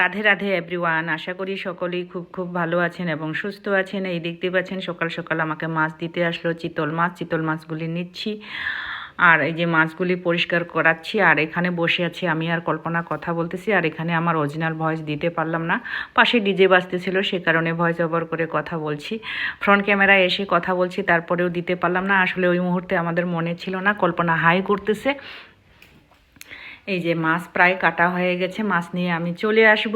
Radhe Radhe everyone আশা করি সকলেই খুব খুব ভালো আছেন এবং সুস্থ আছেন। এই দেখতে পাচ্ছেন, সকাল সকাল আমাকে মাছ দিতে আসলো, চিতল মাছ, চিতল মাছগুলি নিচ্ছি। আর এই যে মাছগুলি পরিষ্কার করাচ্ছি, আর এখানে বসে আছি আমি আর কল্পনা কথা বলতেছি, আর এখানে আমার অরিজিনাল ভয়েস দিতে পারলাম না। পাশে ডিজে বাজতেছিল, সে কারণে ভয়েস ওভার করে কথা বলছি। ফ্রন্ট ক্যামেরায় এসে কথা বলছি, তারপরেও দিতে পারলাম না। আসলে ওই মুহূর্তে আমাদের মনে ছিল না, কল্পনা হাই করতেছে। এই যে মাছ প্রায় কাটা হয়ে গেছে, মাছ নিয়ে আমি চলে আসব।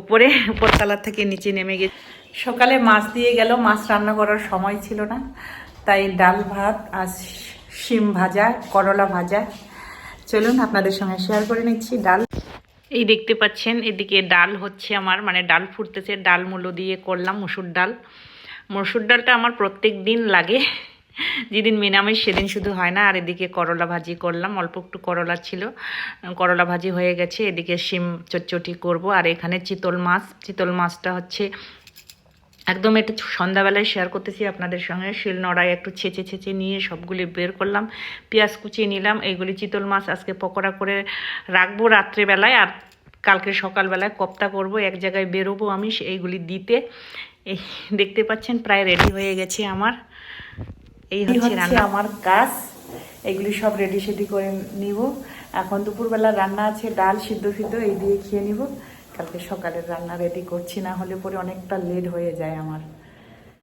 উপরে উপরতলার থেকে নিচে নেমে গেছি। সকালে মাছ দিয়ে গেল, মাছ রান্না করার সময় ছিল না। তাই ডাল ভাত আর শিম ভাজা, করলা ভাজা। চলুন আপনাদের সঙ্গে শেয়ার করে নিচ্ছি ডাল। এই দেখতে পাচ্ছেন, এদিকে ডাল হচ্ছে আমার মানে ডাল ফুটতেছে। ডাল মূলো দিয়ে করলাম মুসুর ডাল। মসুর ডালটা আমার প্রত্যেক দিন লাগে। যেদিন মিনামিষ সেদিন শুধু হয় না, আর এদিকে করলা ভাজি করলাম, অল্প একটু করলা ছিল। করলা ভাজি হয়ে গেছে, এদিকে শিম চটচটি করব, আর এখানে চিতল মাছ। চিতল মাছটা হচ্ছে একদম একটু সন্ধ্যাবেলায় শেয়ার করতেছি আপনাদের সঙ্গে। শিল নড়াই একটু ছেঁচে ছেঁচে নিয়ে সবগুলি বের করলাম, পেঁয়াজ কুচিয়ে নিলাম এইগুলি চিতল মাছ আজকে পকোড়া করে রাখব রাত্রেবেলায়, আর কালকে সকালবেলায় কপ্তা করব, এক জায়গায় বেরোবো আমি, এইগুলি দিতে। এই দেখতে পাচ্ছেন, প্রায় রেডি হয়ে গেছে আমার। এই হচ্ছে রান্না। আমার কাজ। এগুলি সব রেডি সেডি করে নিব। এখন দুপুরবেলা রান্না আছে ডাল সিদ্ধ সিদ্ধ এই দিয়ে খেয়ে নিব। কালকে সকালের রান্না রেডি করছি না হলে পরে অনেকটা লেট হয়ে যায় আমার।